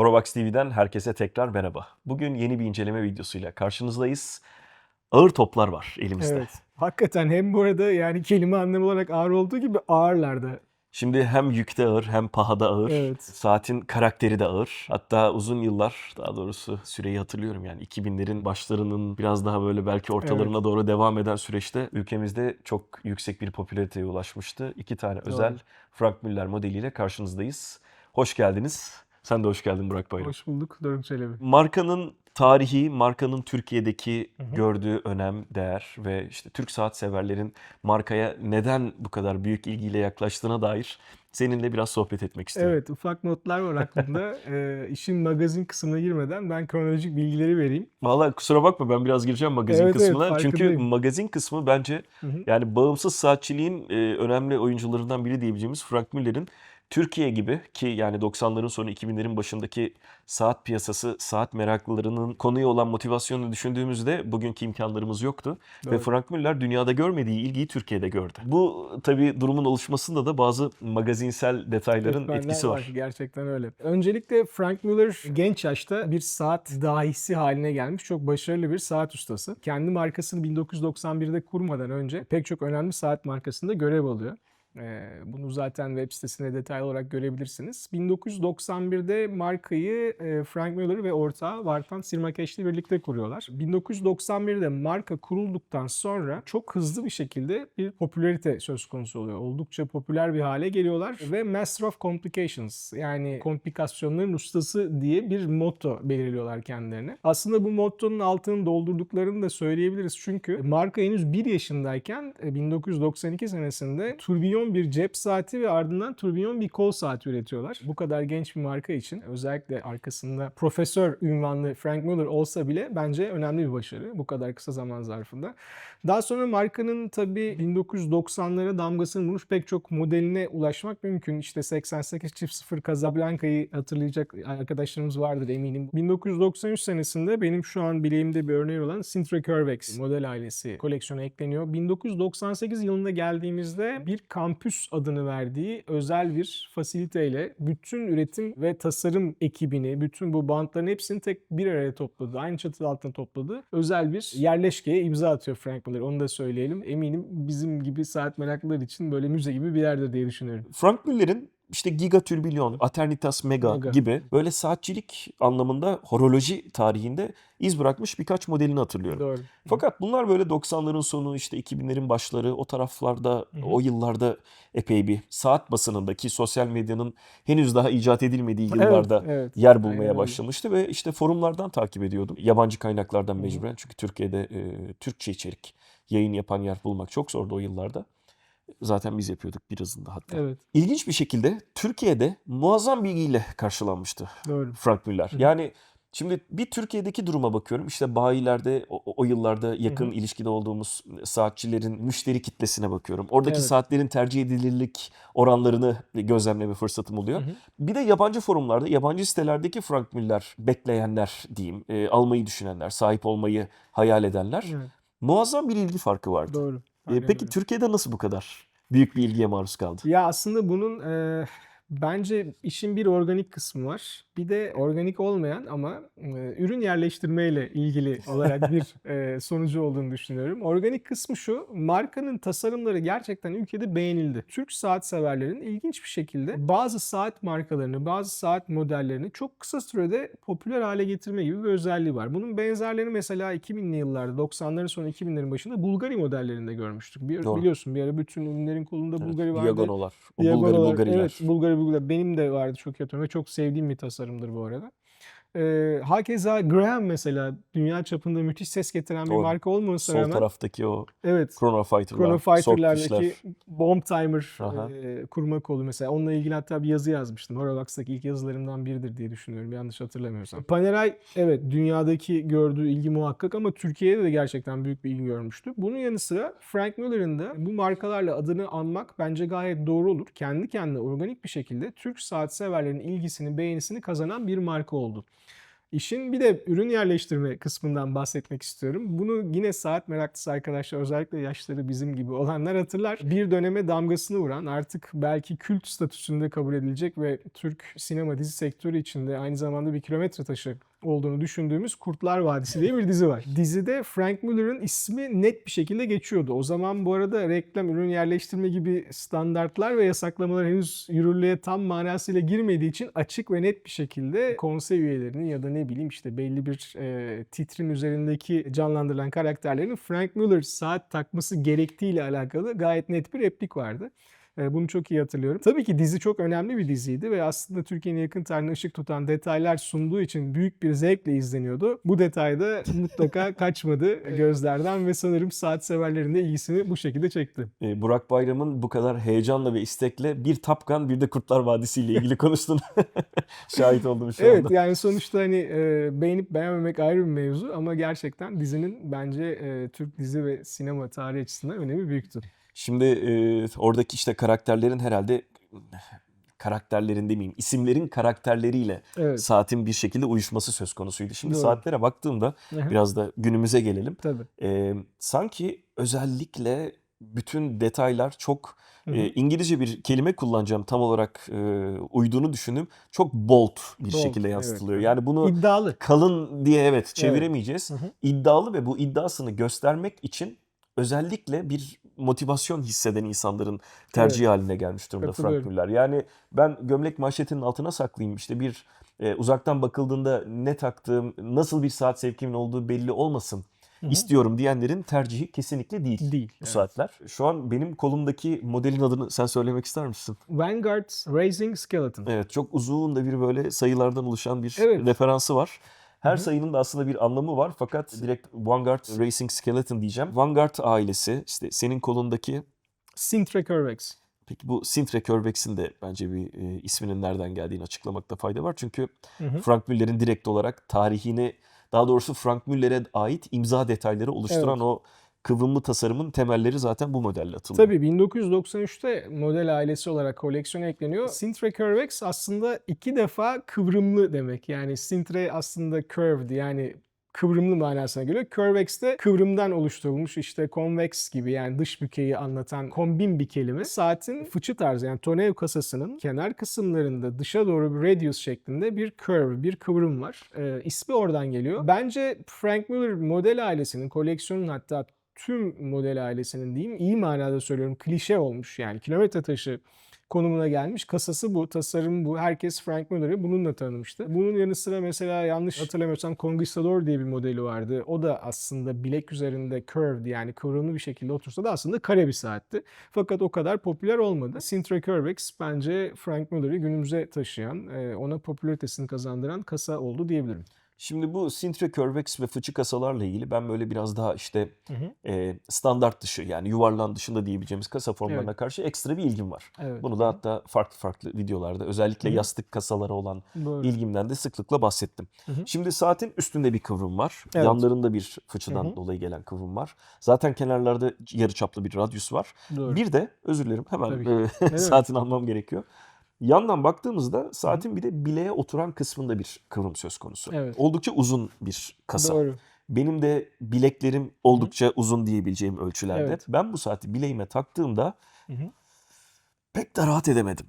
Horovax TV'den herkese tekrar merhaba. Bugün yeni bir inceleme videosuyla karşınızdayız. Ağır toplar var elimizde. Evet. Hakikaten hem bu arada yani kelime anlamı olarak ağır olduğu gibi ağırlar da. Şimdi hem yükte ağır hem pahada ağır. Evet. Saatin karakteri de ağır. Hatta uzun yıllar daha doğrusu süreyi hatırlıyorum yani 2000'lerin başlarının biraz daha böyle belki ortalarına doğru devam eden süreçte ülkemizde çok yüksek bir popülariteye ulaşmıştı. İki tane özel Frank Müller modeliyle karşınızdayız. Hoş geldiniz. Sen de hoş geldin Burak Bayram. Hoş bulduk Doruk Çelebi. Markanın tarihi, markanın Türkiye'deki gördüğü önem, değer ve işte Türk saat severlerin markaya neden bu kadar büyük ilgiyle yaklaştığına dair seninle biraz sohbet etmek istiyorum. Evet ufak notlar var aklımda. ee, işin magazin kısmına girmeden ben kronolojik bilgileri vereyim. Vallahi kusura bakma ben biraz gireceğim magazin Evet, evet, kısmına. Çünkü farkındayım. magazin kısmı bence Hı hı. yani bağımsız saatçiliğin e, önemli oyuncularından biri diyebileceğimiz Frank Müller'in Türkiye gibi ki yani 90'ların sonu 2000'lerin başındaki saat piyasası, saat meraklılarının konuya olan motivasyonunu düşündüğümüzde bugünkü imkanlarımız yoktu. Ve Doğru. Frank Müller dünyada görmediği ilgiyi Türkiye'de gördü. Bu tabii durumun oluşmasında da bazı magazinsel detayların Etmenler etkisi var. Gerçekten öyle. Öncelikle Frank Müller genç yaşta bir saat dahisi haline gelmiş. Çok başarılı bir saat ustası. Kendi markasını 1991'de kurmadan önce pek çok önemli saat markasında görev alıyor. Bunu zaten web sitesinde detaylı olarak görebilirsiniz. 1991'de markayı Frank Müller ve ortağı Vartan Sirmakeş'le birlikte kuruyorlar. 1991'de marka kurulduktan sonra çok hızlı bir şekilde bir popülarite söz konusu oluyor. Oldukça popüler bir hale geliyorlar ve Master of Complications yani komplikasyonların ustası diye bir motto belirliyorlar kendilerine. Aslında bu mottonun altını doldurduklarını da söyleyebiliriz. Çünkü marka henüz 1 yaşındayken e, 1992 senesinde turbiyon bir cep saati ve ardından turbiyon bir kol saati üretiyorlar. Bu kadar genç bir marka için özellikle arkasında profesör ünvanlı Frank Muller olsa bile bence önemli bir başarı bu kadar kısa zaman zarfında. Daha sonra markanın tabii 1990'lara damgasını vurmuş pek çok modeline ulaşmak mümkün. İşte 88 çift 0 Casablanca'yı hatırlayacak arkadaşlarımız vardır eminim. 1993 senesinde benim şu an bileğimde bir örneği olan Sintra Curvex model ailesi koleksiyona ekleniyor. 1998 yılında geldiğimizde bir kampüs adını verdiği özel bir fasiliteyle bütün üretim ve tasarım ekibini, bütün bu bantların hepsini tek bir araya topladı. Aynı çatı altında topladı. Özel bir yerleşkeye imza atıyor Frank Miller. Onu da söyleyelim. Eminim bizim gibi saat meraklıları için böyle müze gibi bir yerdir diye düşünüyorum. Frank Müller'in işte Giga Türbilyon, Aternitas Mega, Mega. gibi böyle saatçilik anlamında horoloji tarihinde iz bırakmış birkaç modelini hatırlıyorum. Doğru. Fakat bunlar böyle 90'ların sonu işte 2000'lerin başları o taraflarda hı. o yıllarda epey bir saat basınındaki sosyal medyanın henüz daha icat edilmediği yıllarda Evet, evet. yer Aynen bulmaya öyle. başlamıştı ve işte forumlardan takip ediyordum. Yabancı kaynaklardan mecburen çünkü Türkiye'de e, Türkçe içerik yayın yapan yer bulmak çok zordu o yıllarda. Zaten biz yapıyorduk birazında hatta. Evet. İlginç bir şekilde Türkiye'de muazzam bir ilgiyle karşılanmıştı Doğru. Frank Müller. Yani şimdi bir Türkiye'deki duruma bakıyorum. İşte bayilerde o, o yıllarda yakın Hı hı. ilişkide olduğumuz saatçilerin müşteri kitlesine bakıyorum. Oradaki Evet. saatlerin tercih edilirlik oranlarını gözlemleme fırsatım oluyor. Hı hı. Bir de yabancı forumlarda, yabancı sitelerdeki Frank Müller bekleyenler diyeyim, e, almayı düşünenler, sahip olmayı hayal edenler. Evet. Muazzam bir ilgi farkı vardı. Doğru. Aynen peki öyle. Türkiye'de nasıl bu kadar büyük bir ilgiye maruz kaldı? Ya aslında bunun e, bence işin bir organik kısmı var. Bir de organik olmayan ama e, ürün yerleştirmeyle ilgili olarak bir e, sonucu olduğunu düşünüyorum. Organik kısmı şu, markanın tasarımları gerçekten ülkede beğenildi. Türk saat severlerin ilginç bir şekilde bazı saat markalarını, bazı saat modellerini çok kısa sürede popüler hale getirme gibi bir özelliği var. Bunun benzerlerini mesela 2000'li yıllarda, 90'ların sonu 2000'lerin başında Bulgari modellerinde görmüştük. Bir, Doğru. biliyorsun bir ara bütün ünlülerin kolunda Bulgari vardı. Diagonolar, o Diagonal Bulgari Bulgariler. Evet, Bulgari Benim de vardı çok iyi hatırlıyorum ve çok sevdiğim bir tasarımdır bu arada. Ee, hakeza Graham mesela dünya çapında müthiş ses getiren bir Doğru. marka olmamasına Sol rağmen taraftaki o evet Chrono Fighter'lar, Chrono Fighter'lardaki. Bomb Timer Aha. e, kurma kolu mesela. Onunla ilgili hatta bir yazı yazmıştım. Horavax'taki ilk yazılarımdan biridir diye düşünüyorum. Yanlış hatırlamıyorsam. Panerai evet dünyadaki gördüğü ilgi muhakkak ama Türkiye'de de gerçekten büyük bir ilgi görmüştü. Bunun yanı sıra Frank Miller'ın da bu markalarla adını anmak bence gayet doğru olur. Kendi kendine organik bir şekilde Türk saat severlerin ilgisini, beğenisini kazanan bir marka oldu. İşin bir de ürün yerleştirme kısmından bahsetmek istiyorum. Bunu yine saat meraklısı arkadaşlar özellikle yaşları bizim gibi olanlar hatırlar. Bir döneme damgasını vuran artık belki kült statüsünde kabul edilecek ve Türk sinema dizi sektörü içinde aynı zamanda bir kilometre taşı olduğunu düşündüğümüz Kurtlar Vadisi diye bir dizi var. Dizide Frank Miller'ın ismi net bir şekilde geçiyordu. O zaman bu arada reklam, ürün yerleştirme gibi standartlar ve yasaklamalar henüz yürürlüğe tam manasıyla girmediği için açık ve net bir şekilde konsey üyelerinin ya da ne bileyim işte belli bir e, titrin üzerindeki canlandırılan karakterlerin Frank Miller saat takması gerektiğiyle alakalı gayet net bir replik vardı. E, Bunu çok iyi hatırlıyorum. Tabii ki dizi çok önemli bir diziydi ve aslında Türkiye'nin yakın tarihine ışık tutan detaylar sunduğu için büyük bir zevkle izleniyordu. Bu detay da mutlaka kaçmadı gözlerden ve sanırım saat severlerin de ilgisini bu şekilde çekti. E, Burak Bayram'ın bu kadar heyecanla ve istekle bir Tapkan bir de Kurtlar Vadisi ile ilgili konuştuğunu şahit oldum şu Evet anda. yani sonuçta hani e, beğenip beğenmemek ayrı bir mevzu ama gerçekten dizinin bence e, Türk dizi ve sinema tarihi açısından önemi büyüktü. Şimdi e, oradaki işte karakterlerin herhalde karakterlerin demeyeyim isimlerin karakterleriyle Evet. saatin bir şekilde uyuşması söz konusuydu. Şimdi Doğru. saatlere baktığımda biraz da günümüze gelelim. Tabii. E, sanki özellikle bütün detaylar çok e, İngilizce bir kelime kullanacağım tam olarak e, uyduğunu düşündüm. Çok bold bir Bold, şekilde evet. yansıtılıyor. Yani bunu İddialı. kalın diye evet çeviremeyeceğiz. Hı. İddialı ve bu iddiasını göstermek için özellikle bir motivasyon hisseden insanların tercihi haline gelmiş durumda Frank. Müller. Yani ben gömlek manşetinin altına saklayayım işte bir e, uzaktan bakıldığında ne taktığım, nasıl bir saat zevkimin olduğu belli olmasın Hı hı. istiyorum diyenlerin tercihi kesinlikle değil. Değil. Bu Evet. saatler. Şu an benim kolumdaki modelin adını sen söylemek ister misin? Vanguard Racing Skeleton. Evet çok uzun da bir böyle sayılardan oluşan bir Evet. referansı var. Her Hı hı. sayının da aslında bir anlamı var fakat direkt Vanguard Racing Skeleton diyeceğim. Vanguard ailesi işte senin kolundaki Sintra Curvex. peki bu Sintre Curvex'in de bence bir e, isminin nereden geldiğini açıklamakta fayda var. Çünkü Hı hı. Frank Müller'in direkt olarak tarihini daha doğrusu Frank Müller'e ait imza detayları oluşturan Evet. o kıvrımlı tasarımın temelleri zaten bu modelle atılıyor. Tabii 1993'te model ailesi olarak koleksiyona ekleniyor. Sintre Curvex aslında iki defa kıvrımlı demek. Yani Sintre aslında curved yani kıvrımlı manasına geliyor. Curvex de kıvrımdan oluşturulmuş işte convex gibi yani dış bükeyi anlatan kombin bir kelime. Saatin fıçı tarzı yani tonev kasasının kenar kısımlarında dışa doğru bir radius şeklinde bir curve, bir kıvrım var. Ee, ismi oradan geliyor. Bence Frank Miller model ailesinin, koleksiyonun hatta tüm model ailesinin diyeyim iyi manada söylüyorum klişe olmuş yani kilometre taşı konumuna gelmiş. Kasası bu, tasarım bu. Herkes Frank Miller'ı bununla tanımıştı. Bunun yanı sıra mesela yanlış hatırlamıyorsam Conquistador diye bir modeli vardı. O da aslında bilek üzerinde curved yani kıvrımlı bir şekilde otursa da aslında kare bir saatti. Fakat o kadar popüler olmadı. Sintra Curvex bence Frank Miller'ı günümüze taşıyan, e, ona popülaritesini kazandıran kasa oldu diyebilirim. Şimdi bu Sintre Curvex ve fıçı kasalarla ilgili ben böyle biraz daha işte Hı hı. e, standart dışı yani yuvarlan dışında diyebileceğimiz kasa formlarına Evet. karşı ekstra bir ilgim var. Evet. Bunu da hatta farklı farklı videolarda özellikle Hı yastık kasalara olan Doğru. ilgimden de sıklıkla bahsettim. Hı hı. Şimdi saatin üstünde bir kıvrım var. Evet. Yanlarında bir fıçıdan Hı hı. dolayı gelen kıvrım var. Zaten kenarlarda yarı çaplı bir radyus var. Doğru. Bir de özür dilerim hemen e, Evet. saatini almam gerekiyor. Yandan baktığımızda saatin bir de bileğe oturan kısmında bir kıvrım söz konusu. Evet. Oldukça uzun bir kasa. Doğru. Benim de bileklerim oldukça uzun diyebileceğim ölçülerde. Evet. Ben bu saati bileğime taktığımda Hı hı. pek de rahat edemedim.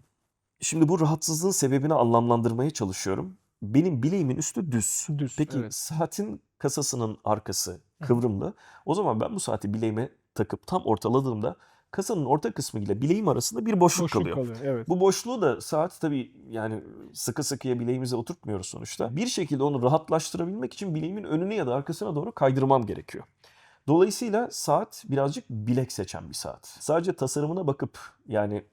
Şimdi bu rahatsızlığın sebebini anlamlandırmaya çalışıyorum. Benim bileğimin üstü düz. Düz. Peki evet. saatin kasasının arkası kıvrımlı. O zaman ben bu saati bileğime takıp tam ortaladığımda kasanın orta kısmı ile bileğim arasında bir boşluk, Boşluk kalıyor. kalıyor. Evet. Bu boşluğu da saat tabii yani sıkı sıkıya bileğimize oturtmuyoruz sonuçta. Bir şekilde onu rahatlaştırabilmek için bileğimin önüne ya da arkasına doğru kaydırmam gerekiyor. Dolayısıyla saat birazcık bilek seçen bir saat. Sadece tasarımına bakıp yani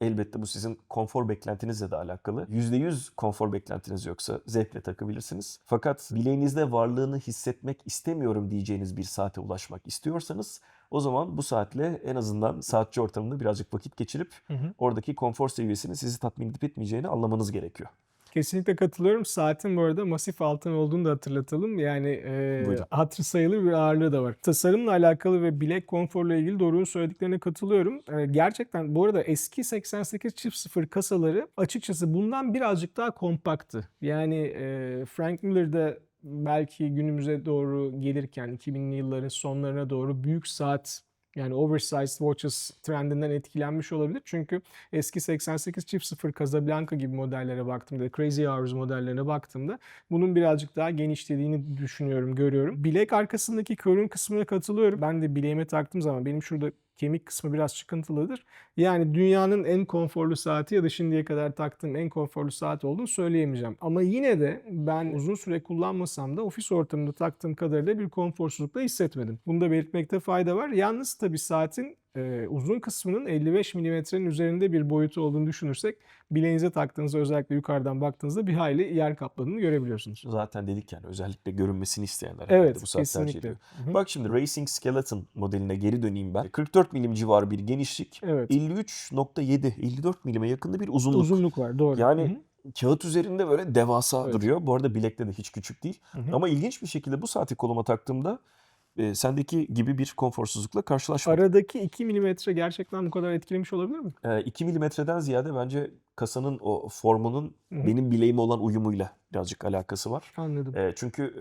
elbette bu sizin konfor beklentinizle de alakalı. %100 konfor beklentiniz yoksa zevkle takabilirsiniz. Fakat bileğinizde varlığını hissetmek istemiyorum diyeceğiniz bir saate ulaşmak istiyorsanız o zaman bu saatle en azından saatçi ortamında birazcık vakit geçirip Hı hı. oradaki konfor seviyesinin sizi tatmin edip etmeyeceğini anlamanız gerekiyor. Kesinlikle katılıyorum. Saatin bu arada masif altın olduğunu da hatırlatalım. Yani e, Buyurun. hatırı sayılır bir ağırlığı da var. Tasarımla alakalı ve bilek konforla ilgili Doruk'un söylediklerine katılıyorum. E, gerçekten bu arada eski 88 çift sıfır kasaları açıkçası bundan birazcık daha kompaktı. Yani e, Frank Miller'da belki günümüze doğru gelirken 2000'li yılların sonlarına doğru büyük saat yani oversized watches trendinden etkilenmiş olabilir. Çünkü eski 88 çift sıfır Casablanca gibi modellere baktığımda, Crazy Hours modellerine baktığımda bunun birazcık daha genişlediğini düşünüyorum, görüyorum. Bilek arkasındaki körün kısmına katılıyorum. Ben de bileğime taktığım zaman benim şurada kemik kısmı biraz çıkıntılıdır. Yani dünyanın en konforlu saati ya da şimdiye kadar taktığım en konforlu saat olduğunu söyleyemeyeceğim. Ama yine de ben uzun süre kullanmasam da ofis ortamında taktığım kadarıyla bir konforsuzluk da hissetmedim. Bunu da belirtmekte fayda var. Yalnız tabii saatin e, uzun kısmının 55 milimetrenin üzerinde bir boyutu olduğunu düşünürsek bileğinize taktığınızda özellikle yukarıdan baktığınızda bir hayli yer kapladığını görebiliyorsunuz. Zaten dedik yani özellikle görünmesini isteyenler Evet, bu saat tercih kesinlikle. ediyor. Bak şimdi Racing Skeleton modeline geri döneyim ben. 44 milim civarı bir genişlik, Evet. 53.7, 54 milime yakında bir uzunluk. Uzunluk var doğru. Yani Hı hı. kağıt üzerinde böyle devasa Evet. duruyor. Bu arada bilekte de hiç küçük değil. Hı hı. Ama ilginç bir şekilde bu saati koluma taktığımda e, sendeki gibi bir konforsuzlukla karşılaşmadım. Aradaki 2 milimetre gerçekten bu kadar etkilemiş olabilir mi? E, 2 milimetreden ziyade bence kasanın o formunun Hı hı. benim bileğime olan uyumuyla birazcık alakası var. Anladım. E, çünkü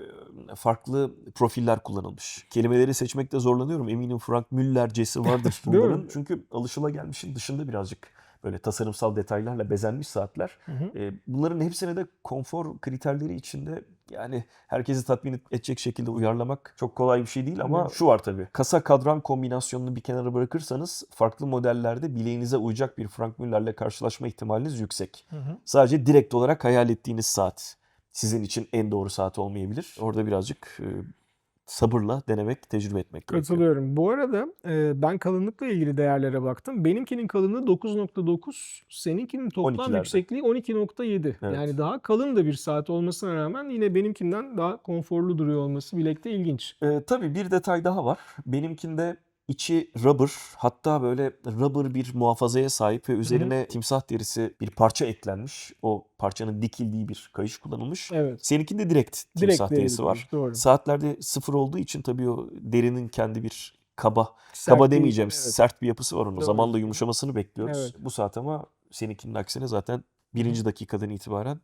farklı profiller kullanılmış. Kelimeleri seçmekte zorlanıyorum. Eminim Frank Müllercesi vardır bunların. Çünkü alışılagelmişin dışında birazcık böyle tasarımsal detaylarla bezenmiş saatler. Hı hı. E, bunların hepsine de konfor kriterleri içinde yani herkesi tatmin edecek şekilde uyarlamak çok kolay bir şey değil ama şu var tabii. Kasa kadran kombinasyonunu bir kenara bırakırsanız farklı modellerde bileğinize uyacak bir Frank Müller'le karşılaşma ihtimaliniz yüksek. Hı hı. Sadece direkt olarak hayal ettiğiniz saat sizin için en doğru saat olmayabilir. Orada birazcık sabırla denemek, tecrübe etmek gerekiyor. Katılıyorum. Bu arada e, ben kalınlıkla ilgili değerlere baktım. Benimkinin kalınlığı 9.9, seninkinin toplam 12'lerde. yüksekliği 12.7. Evet. Yani daha kalın da bir saat olmasına rağmen yine benimkinden daha konforlu duruyor olması bilekte ilginç. Ee, tabii bir detay daha var. Benimkinde içi rubber hatta böyle rubber bir muhafazaya sahip ve üzerine timsah derisi bir parça eklenmiş. O parçanın dikildiği bir kayış kullanılmış. Evet. Seninkinde direkt timsah Direkt derisi var. Doğru. Saatlerde sıfır olduğu için tabii o derinin kendi bir kaba, Sert kaba demeyeceğim evet. sert bir yapısı var onun. Doğru. Zamanla yumuşamasını bekliyoruz. Evet. Bu saat ama seninkinin aksine zaten birinci dakikadan itibaren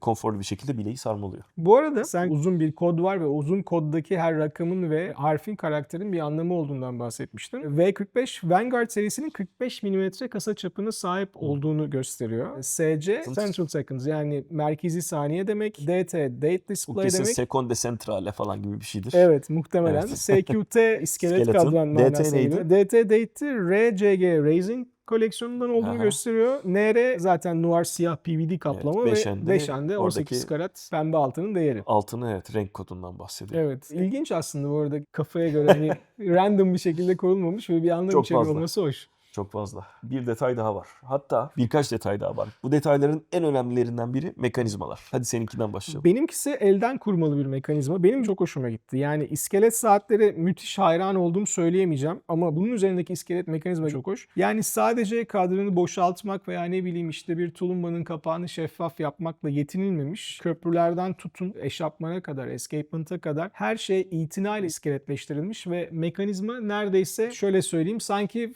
konforlu bir şekilde bileği sarmalıyor. Bu arada sen uzun bir kod var ve uzun koddaki her rakamın ve harfin karakterin bir anlamı olduğundan bahsetmiştin. V45 Vanguard serisinin 45 mm kasa çapına sahip olduğunu gösteriyor. SC Central Seconds yani merkezi saniye demek. DT Date Bu Display kesin demek. seconde centrale falan gibi bir şeydir. Evet muhtemelen. Evet. SQT iskelet kadran DT manasına neydi? geliyor. DT Date'i RCG Racing koleksiyonundan olduğunu Aha. gösteriyor. NR zaten noir siyah PVD kaplama Evet, ve beşende 5 ende 18 oradaki- karat pembe altının değeri. Altını evet renk kodundan bahsediyor. Evet. İlginç aslında bu arada kafaya göre bir random bir şekilde konulmamış ve bir anlam Çok içeriyor olması hoş. Çok fazla. Bir detay daha var. Hatta birkaç detay daha var. Bu detayların en önemlilerinden biri mekanizmalar. Hadi seninkinden başlayalım. Benimkisi elden kurmalı bir mekanizma. Benim çok hoşuma gitti. Yani iskelet saatleri müthiş hayran olduğumu söyleyemeyeceğim ama bunun üzerindeki iskelet mekanizma çok hoş. Yani sadece kadranı boşaltmak veya ne bileyim işte bir tulumbanın kapağını şeffaf yapmakla yetinilmemiş. Köprülerden tutun eşapmana kadar, escapement'a kadar her şey itinayla iskeletleştirilmiş ve mekanizma neredeyse şöyle söyleyeyim sanki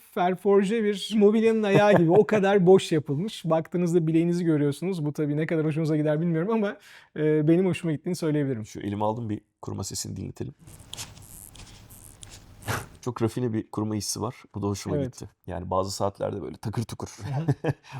Ferforje bir mobilyanın ayağı gibi o kadar boş yapılmış. Baktığınızda bileğinizi görüyorsunuz. Bu tabii ne kadar hoşunuza gider bilmiyorum ama e, benim hoşuma gittiğini söyleyebilirim. Şu elime aldım bir kuruma sesini dinletelim. Çok rafine bir kuruma hissi var. Bu da hoşuma Evet. gitti. Yani bazı saatlerde böyle takır tukur.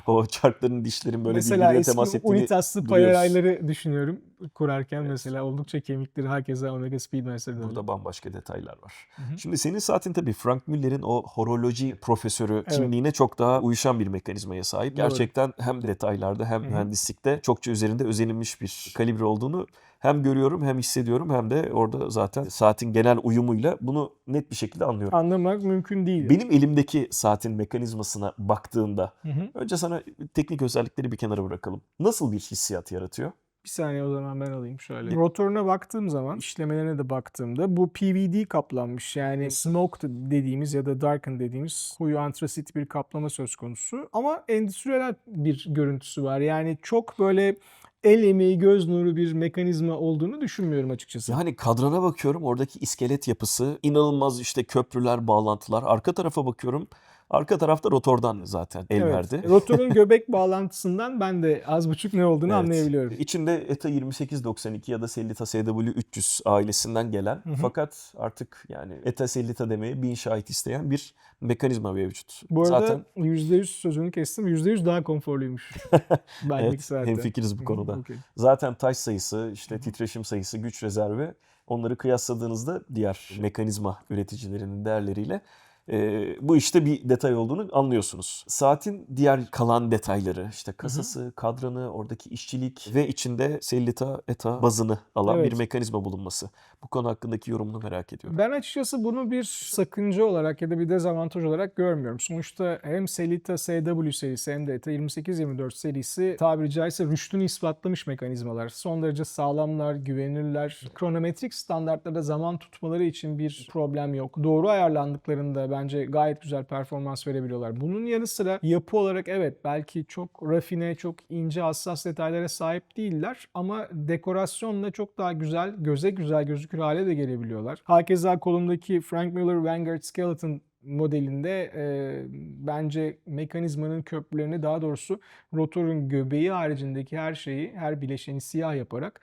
o çarkların dişlerin böyle mesela birbirine eski temas ettiğini unitaslı duyuyoruz. payarayları düşünüyorum. Kurarken mesela oldukça kemikleri herkese Omega Speedmaster'da. Burada bambaşka detaylar var. hı. Şimdi senin saatin tabii Frank Müller'in o horoloji profesörü Evet. kimliğine çok daha uyuşan bir mekanizmaya sahip. Doğru. Gerçekten hem detaylarda hem hı. mühendislikte çokça üzerinde özenilmiş bir kalibre olduğunu hem görüyorum hem hissediyorum hem de orada zaten saatin genel uyumuyla bunu net bir şekilde anlıyorum. Anlamak mümkün değil. Benim elimdeki saatin mekanizmasına baktığında Hı hı. önce sana teknik özellikleri bir kenara bırakalım. Nasıl bir hissiyat yaratıyor? Bir saniye o zaman ben alayım şöyle. Rotoruna baktığım zaman, işlemelerine de baktığımda bu PVD kaplanmış. Yani smoked dediğimiz ya da darkened dediğimiz koyu antrasit bir kaplama söz konusu. Ama endüstriyel bir görüntüsü var. Yani çok böyle el emeği göz nuru bir mekanizma olduğunu düşünmüyorum açıkçası. Yani kadrana bakıyorum oradaki iskelet yapısı inanılmaz işte köprüler, bağlantılar. Arka tarafa bakıyorum. Arka tarafta rotordan zaten el Evet, verdi. Rotorun göbek bağlantısından ben de az buçuk ne olduğunu Evet. anlayabiliyorum. İçinde ETA 2892 ya da Sellita SW300 ailesinden gelen hı. fakat artık yani ETA Sellita demeye bin şahit isteyen bir mekanizma mevcut. Bu arada Zaten %100 sözünü kestim. %100 daha konforluymuş. Benlik evet, saatte. hemfikiriz bu Hı hı, konuda. okey. Zaten taş sayısı, işte titreşim sayısı, güç rezervi onları kıyasladığınızda diğer mekanizma üreticilerinin değerleriyle e, bu işte bir detay olduğunu anlıyorsunuz. Saatin diğer kalan detayları işte kasası, kadranı, oradaki işçilik ve içinde Sellita ETA bazını alan Evet. bir mekanizma bulunması. Bu konu hakkındaki yorumunu merak ediyorum. Ben açıkçası bunu bir sakınca olarak ya da bir dezavantaj olarak görmüyorum. Sonuçta hem Selita SW serisi hem de ETA 2824 serisi tabiri caizse rüştünü ispatlamış mekanizmalar. Son derece sağlamlar, güvenirler. Kronometrik standartlarda zaman tutmaları için bir problem yok. Doğru ayarlandıklarında bence gayet güzel performans verebiliyorlar. Bunun yanı sıra yapı olarak evet belki çok rafine, çok ince hassas detaylara sahip değiller ama dekorasyonla çok daha güzel, göze güzel gözükür hale de gelebiliyorlar. Hakeza kolumdaki Frank Miller Vanguard Skeleton modelinde e, bence mekanizmanın köprülerini daha doğrusu rotorun göbeği haricindeki her şeyi, her bileşeni siyah yaparak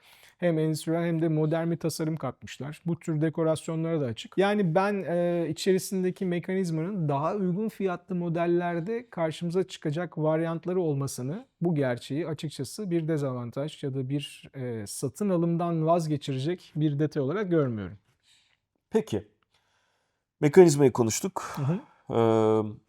hem endüstriyel hem de modern bir tasarım katmışlar. Bu tür dekorasyonlara da açık. Yani ben e, içerisindeki mekanizmanın daha uygun fiyatlı modellerde karşımıza çıkacak varyantları olmasını, bu gerçeği açıkçası bir dezavantaj ya da bir e, satın alımdan vazgeçirecek bir detay olarak görmüyorum. Peki. Mekanizmayı konuştuk. Hı hı. Ee,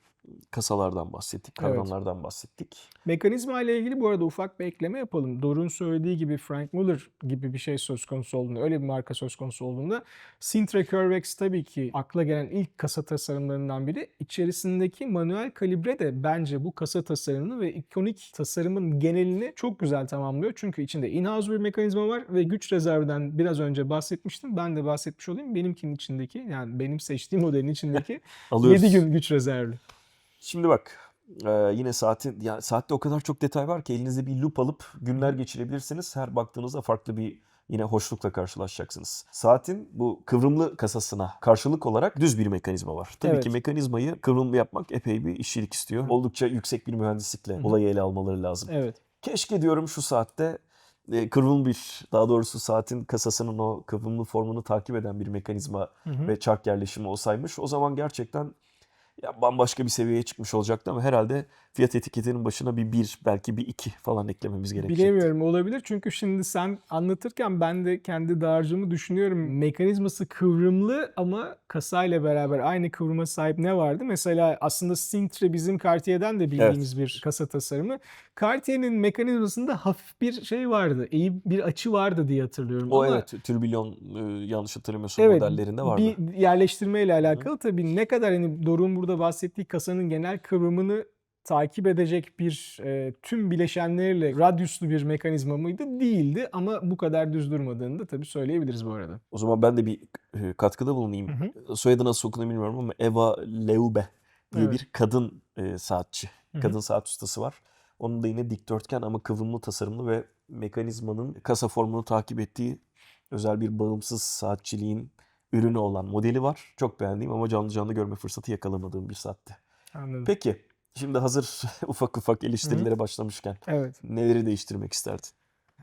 kasalardan bahsettik, Evet. kadranlardan bahsettik. Mekanizma ile ilgili bu arada ufak bir ekleme yapalım. Doruk'un söylediği gibi Frank Muller gibi bir şey söz konusu olduğunda, öyle bir marka söz konusu olduğunda Sintra Curvex tabii ki akla gelen ilk kasa tasarımlarından biri. İçerisindeki manuel kalibre de bence bu kasa tasarımını ve ikonik tasarımın genelini çok güzel tamamlıyor. Çünkü içinde in-house bir mekanizma var ve güç rezervinden biraz önce bahsetmiştim. Ben de bahsetmiş olayım. Benimkinin içindeki yani benim seçtiğim modelin içindeki Alıyoruz. 7 gün güç rezervli. Şimdi bak e, yine saatin ya saatte o kadar çok detay var ki elinizde bir lup alıp günler geçirebilirsiniz. Her baktığınızda farklı bir yine hoşlukla karşılaşacaksınız. Saatin bu kıvrımlı kasasına karşılık olarak düz bir mekanizma var. Tabii Evet. ki mekanizmayı kıvrımlı yapmak epey bir işçilik istiyor. Oldukça yüksek bir mühendislikle olayı ele almaları lazım. Evet. Keşke diyorum şu saatte e, kıvrımlı bir daha doğrusu saatin kasasının o kıvrımlı formunu takip eden bir mekanizma Hı hı. ve çark yerleşimi olsaymış o zaman gerçekten ya bambaşka bir seviyeye çıkmış olacaktı ama herhalde fiyat etiketinin başına bir 1 belki bir 2 falan eklememiz gerekecekti. Bilemiyorum olabilir çünkü şimdi sen anlatırken ben de kendi dağarcığımı düşünüyorum. Mekanizması kıvrımlı ama kasayla beraber aynı kıvrıma sahip ne vardı? Mesela aslında Sintre bizim Cartier'den de bildiğimiz bir kasa tasarımı. Cartier'in mekanizmasında hafif bir şey vardı. İyi bir açı vardı diye hatırlıyorum. O ama evet türbülyon e, yanlış hatırlamıyorsam Evet, modellerinde vardı. bir yerleştirmeyle alakalı tabii ne kadar hani Doruk'un burada bahsettiği kasanın genel kıvrımını takip edecek bir e, tüm bileşenleriyle radyuslu bir mekanizma mıydı? Değildi ama bu kadar düz durmadığını da tabii söyleyebiliriz bu arada. O zaman ben de bir e, katkıda bulunayım. Hı Soyadı nasıl okunuyor bilmiyorum ama Eva Leube diye Evet. bir kadın e, saatçi, Hı hı. kadın saat ustası var. Onun da yine dikdörtgen ama kıvrımlı tasarımlı ve mekanizmanın kasa formunu takip ettiği özel bir bağımsız saatçiliğin ürünü olan modeli var. Çok beğendiğim ama canlı canlı görme fırsatı yakalamadığım bir saatti. Anladım. Peki, şimdi hazır ufak ufak eleştirilere başlamışken Evet. neleri değiştirmek isterdin?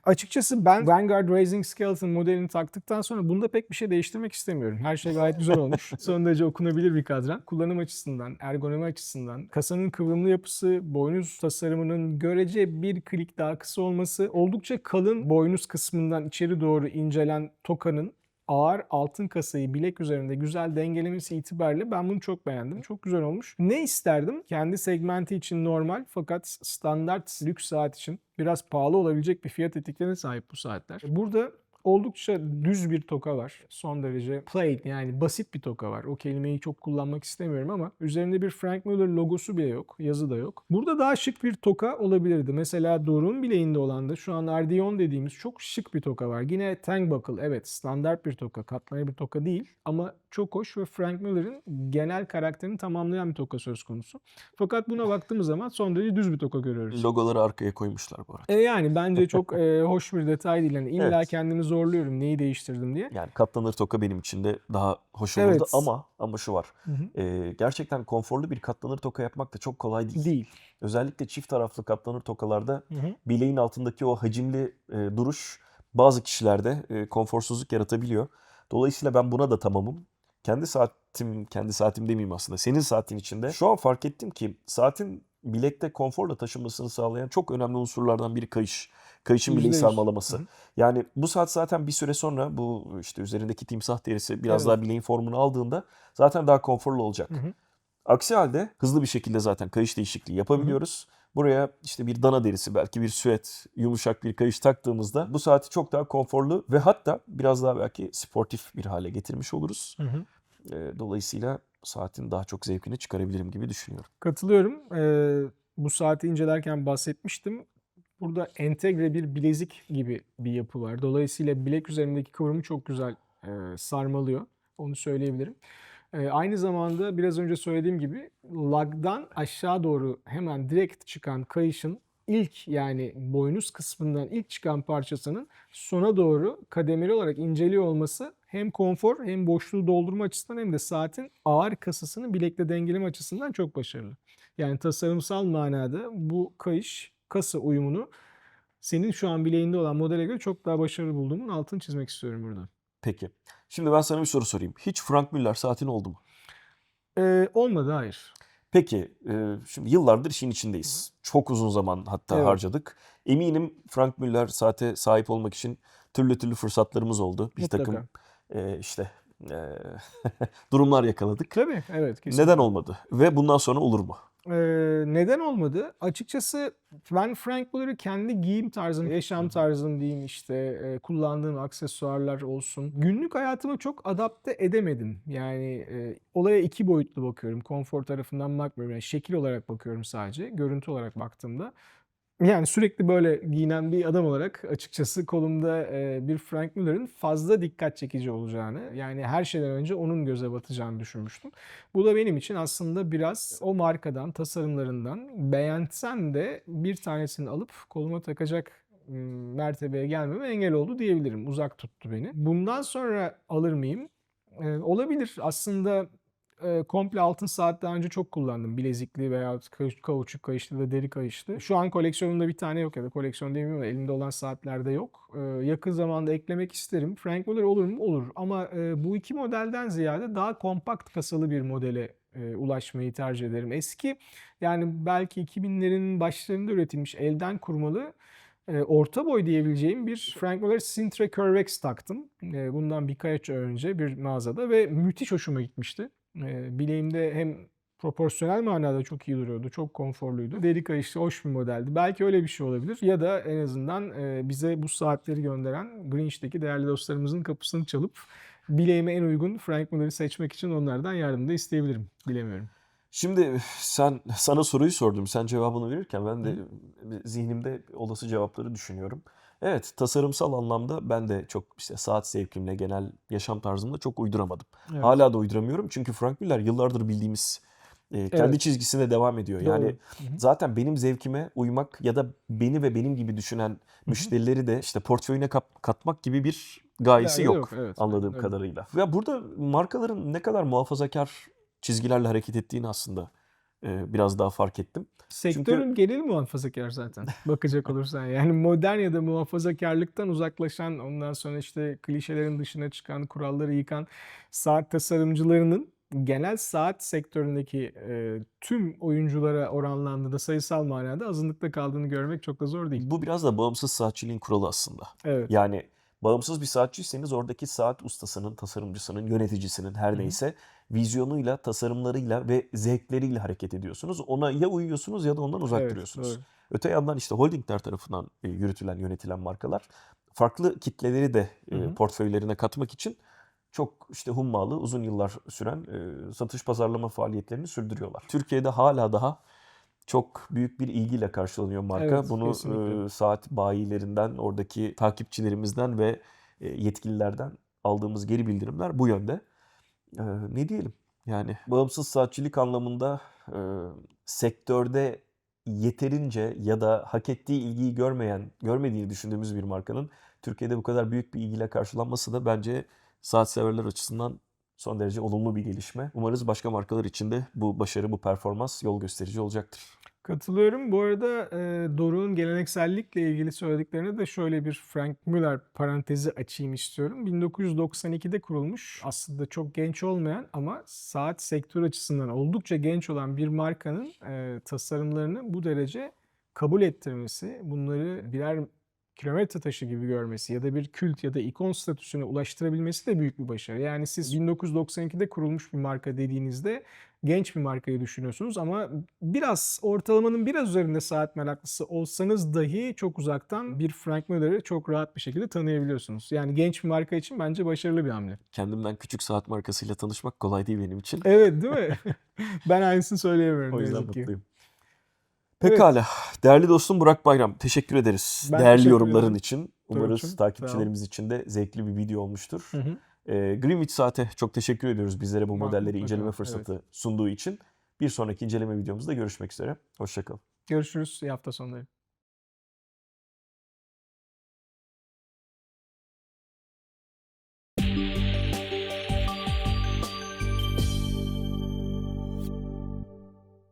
Açıkçası ben Vanguard Rising Skeleton modelini taktıktan sonra bunda pek bir şey değiştirmek istemiyorum. Her şey gayet güzel olmuş. Son derece okunabilir bir kadran. Kullanım açısından, ergonomi açısından, kasanın kıvrımlı yapısı, boynuz tasarımının görece bir klik daha kısa olması, oldukça kalın boynuz kısmından içeri doğru incelen tokanın ağır altın kasayı bilek üzerinde güzel dengelemesi itibariyle ben bunu çok beğendim. Çok güzel olmuş. Ne isterdim? Kendi segmenti için normal fakat standart lüks saat için biraz pahalı olabilecek bir fiyat etiketine sahip bu saatler. Burada oldukça düz bir toka var. Son derece plain yani basit bir toka var. O kelimeyi çok kullanmak istemiyorum ama üzerinde bir Frank Muller logosu bile yok. Yazı da yok. Burada daha şık bir toka olabilirdi. Mesela Doruk'un bileğinde olan da şu an Ardion dediğimiz çok şık bir toka var. Yine Tang Buckle evet standart bir toka. Katlanır bir toka değil ama çok hoş ve Frank Miller'ın genel karakterini tamamlayan bir toka söz konusu. Fakat buna baktığımız zaman son derece düz bir toka görüyoruz. Logoları arkaya koymuşlar bu arada. E yani bence çok e, hoş bir detay değil. Yani illa Evet. kendimi zorluyorum neyi değiştirdim diye. Yani katlanır toka benim için de daha hoş olurdu Evet. ama ama şu var. Hı hı. Ee, gerçekten konforlu bir katlanır toka yapmak da çok kolay değil. Değil. Özellikle çift taraflı katlanır tokalarda Hı hı. bileğin altındaki o hacimli e, duruş bazı kişilerde e, konforsuzluk yaratabiliyor. Dolayısıyla ben buna da tamamım. Kendi saatim, kendi saatim demeyeyim aslında. Senin saatin içinde. Şu an fark ettim ki saatin bilekte konforla taşınmasını sağlayan çok önemli unsurlardan biri kayış. Kayışın bileği sarmalaması. Yani bu saat zaten bir süre sonra bu işte üzerindeki timsah derisi biraz Evet. daha bileğin formunu aldığında zaten daha konforlu olacak. Hı hı. Aksi halde hızlı bir şekilde zaten kayış değişikliği yapabiliyoruz. Buraya işte bir dana derisi belki bir süet yumuşak bir kayış taktığımızda bu saati çok daha konforlu ve hatta biraz daha belki sportif bir hale getirmiş oluruz. Hı hı. Ee, Dolayısıyla saatin daha çok zevkini çıkarabilirim gibi düşünüyorum. Katılıyorum. Ee, bu saati incelerken bahsetmiştim. Burada entegre bir bilezik gibi bir yapı var. Dolayısıyla bilek üzerindeki kıvrımı çok güzel e, sarmalıyor. Onu söyleyebilirim. E, aynı zamanda biraz önce söylediğim gibi lagdan aşağı doğru hemen direkt çıkan kayışın ilk yani boynuz kısmından ilk çıkan parçasının sona doğru kademeli olarak inceliyor olması hem konfor hem boşluğu doldurma açısından hem de saatin ağır kasasını bilekle dengeleme açısından çok başarılı. Yani tasarımsal manada bu kayış kasa uyumunu senin şu an bileğinde olan modele göre çok daha başarılı bulduğumun altını çizmek istiyorum burada. Peki. Şimdi ben sana bir soru sorayım. Hiç Frank Müller saatin oldu mu? Ee, olmadı hayır. Peki, e, şimdi yıllardır işin içindeyiz. Çok uzun zaman hatta Evet. harcadık. Eminim Frank Müller saate sahip olmak için türlü türlü fırsatlarımız oldu. Bir Mutlaka. takım e, işte e, durumlar yakaladık. Tabii evet kesinlikle. Neden olmadı? Ve bundan sonra olur mu? Ee, neden olmadı? Açıkçası ben Frank Miller'ı kendi giyim tarzım, yaşam tarzım diyeyim işte e, kullandığım aksesuarlar olsun. Günlük hayatıma çok adapte edemedim. Yani e, olaya iki boyutlu bakıyorum. Konfor tarafından bakmıyorum. Yani şekil olarak bakıyorum sadece. Görüntü olarak baktığımda. Yani sürekli böyle giyinen bir adam olarak açıkçası kolumda e, bir Frank Miller'ın fazla dikkat çekici olacağını yani her şeyden önce onun göze batacağını düşünmüştüm. Bu da benim için aslında biraz o markadan, tasarımlarından beğensem de bir tanesini alıp koluma takacak mertebeye gelmeme engel oldu diyebilirim. Uzak tuttu beni. Bundan sonra alır mıyım? Ee, olabilir. Aslında e, komple altın saat daha önce çok kullandım. Bilezikli veya kauçuk kayışlı da deri kayışlı. Şu an koleksiyonumda bir tane yok ya da koleksiyon demeyeyim ama elimde olan saatlerde yok. Ee, yakın zamanda eklemek isterim. Frank Muller olur mu? Olur. Ama e, bu iki modelden ziyade daha kompakt kasalı bir modele e, ulaşmayı tercih ederim. Eski yani belki 2000'lerin başlarında üretilmiş elden kurmalı e, orta boy diyebileceğim bir Frank Muller Sintra Curvex taktım. E, bundan birkaç önce bir mağazada ve müthiş hoşuma gitmişti. E, bileğimde hem proporsiyonel manada çok iyi duruyordu. Çok konforluydu. Deri kayışlı hoş bir modeldi. Belki öyle bir şey olabilir. Ya da en azından bize bu saatleri gönderen Greenwich'teki değerli dostlarımızın kapısını çalıp bileğime en uygun Frank Miller'ı seçmek için onlardan yardım da isteyebilirim. Bilemiyorum. Şimdi sen sana soruyu sordum. Sen cevabını verirken ben de zihnimde olası cevapları düşünüyorum. Evet, tasarımsal anlamda ben de çok işte saat zevkimle, genel yaşam tarzımla çok uyduramadım. Evet. Hala da uyduramıyorum çünkü Frank Müller yıllardır bildiğimiz e, kendi Evet. çizgisine devam ediyor. Doğru. Yani Hı hı. zaten benim zevkime uymak ya da beni ve benim gibi düşünen müşterileri de işte portföyüne katmak gibi bir gayesi Derdi yok, evet. anladığım Öyle. kadarıyla. Ve burada markaların ne kadar muhafazakar çizgilerle hareket ettiğini aslında biraz daha fark ettim. Sektörün geneli muhafazakar zaten bakacak olursan. Yani modern ya da muhafazakarlıktan uzaklaşan ondan sonra işte klişelerin dışına çıkan, kuralları yıkan saat tasarımcılarının genel saat sektöründeki e, tüm oyunculara oranlandığında sayısal manada azınlıkta kaldığını görmek çok da zor değil. Bu biraz da bağımsız saatçiliğin kuralı aslında. Evet. Yani bağımsız bir saatçiyseniz oradaki saat ustasının, tasarımcısının, yöneticisinin her neyse vizyonuyla, tasarımlarıyla ve zevkleriyle hareket ediyorsunuz. Ona ya uyuyorsunuz ya da ondan uzak Evet, duruyorsunuz. doğru. Öte yandan işte holdingler tarafından e, yürütülen, yönetilen markalar farklı kitleleri de e, Hı hı. portföylerine katmak için çok işte hummalı, uzun yıllar süren e, satış pazarlama faaliyetlerini sürdürüyorlar. Türkiye'de hala daha çok büyük bir ilgiyle karşılanıyor marka. Evet, Bunu kesinlikle. e, saat bayilerinden, oradaki takipçilerimizden ve e, yetkililerden aldığımız geri bildirimler bu yönde. E, ne diyelim? Yani bağımsız saatçilik anlamında e, sektörde yeterince ya da hak ettiği ilgiyi görmeyen, görmediğini düşündüğümüz bir markanın Türkiye'de bu kadar büyük bir ilgiyle karşılanması da bence saat severler açısından son derece olumlu bir gelişme. Umarız başka markalar için de bu başarı, bu performans yol gösterici olacaktır. Katılıyorum. Bu arada e, Doruk'un geleneksellikle ilgili söylediklerine de şöyle bir Frank Müller parantezi açayım istiyorum. 1992'de kurulmuş. Aslında çok genç olmayan ama saat sektör açısından oldukça genç olan bir markanın e, tasarımlarını bu derece kabul ettirmesi, bunları birer kilometre taşı gibi görmesi ya da bir kült ya da ikon statüsüne ulaştırabilmesi de büyük bir başarı. Yani siz 1992'de kurulmuş bir marka dediğinizde genç bir markayı düşünüyorsunuz ama biraz ortalamanın biraz üzerinde saat meraklısı olsanız dahi çok uzaktan bir Frank Müller'ı çok rahat bir şekilde tanıyabiliyorsunuz. Yani genç bir marka için bence başarılı bir hamle. Kendimden küçük saat markasıyla tanışmak kolay değil benim için. Evet değil mi? ben aynısını söyleyemiyorum O yüzden yazık ki. Mutluyum. Evet. Pekala. Değerli dostum Burak Bayram, teşekkür ederiz. Ben Değerli teşekkür yorumların ederim. için. Umarız sağ ol. takipçilerimiz için de zevkli bir video olmuştur. Hı hı. Ee, Greenwich Saat'e çok teşekkür ediyoruz bizlere bu modelleri inceleme evet. fırsatı sunduğu için. Bir sonraki inceleme videomuzda görüşmek üzere. Hoşçakalın. Görüşürüz. İyi hafta sonları.